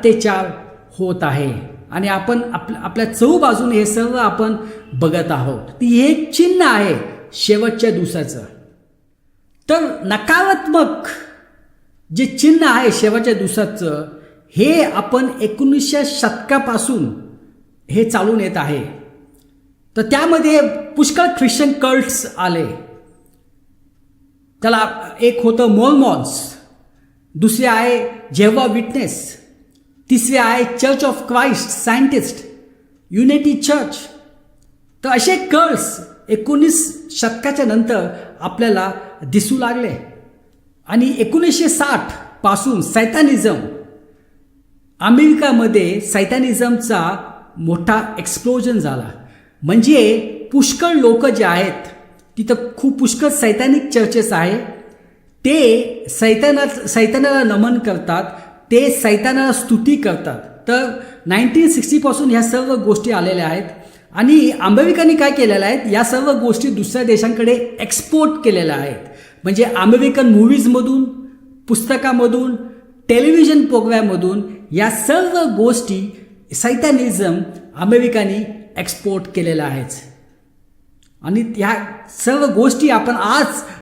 अत्याचार होत आहे. आणि आपण आपल्या आपल्या चहूबाजूने हे सर्व आपण बघत आहोत. ती हे एक चिन्ह आहे शेवटच्या दिवसाचं. तर नकारात्मक जे चिन्ह आहे शेवटच्या दिवसाचं हे आपण एकोणीसशे शतकापासून हे चालून येत आहे. तर त्यामध्ये पुष्कळ ख्रिश्चन कल्ट्स आले. त्याला एक होतं मोलमॉन्स दुसरे आहे जेव्हा विटनेस. तिसरे आहे church of Christ scientist unity church तर असे कर्स एकोणीस शतकाच्या नंतर आपल्याला दिसू लागले. आणि एकोणीसशे साठपासून सैतानिझम अमेरिकामध्ये सैतानिझमचा मोठा एक्सप्लोजन झाला. म्हणजे पुष्कळ लोक जे आहेत तिथं खूप पुष्कळ सैतानिक चर्चेस आहे. ते सैताना सैतानाला नमन करतात. ते सैतानाला स्तुती करतात. तर नाईन्टीन सिक्स्टीपासून ह्या सर्व गोष्टी आलेल्या आहेत. आणि अमेरिकाने काय केलेल्या आहेत या सर्व गोष्टी दुसऱ्या देशांकडे एक्सपोर्ट केलेल्या आहेत. म्हणजे अमेरिकन मूव्हीजमधून पुस्तकामधून टेलिव्हिजन प्रोग्रॅममधून या सर्व गोष्टी सैतानिझम अमेरिकाने एक्सपोर्ट केलेल्या आहेत. आणि ह्या सर्व गोष्टी आपण आज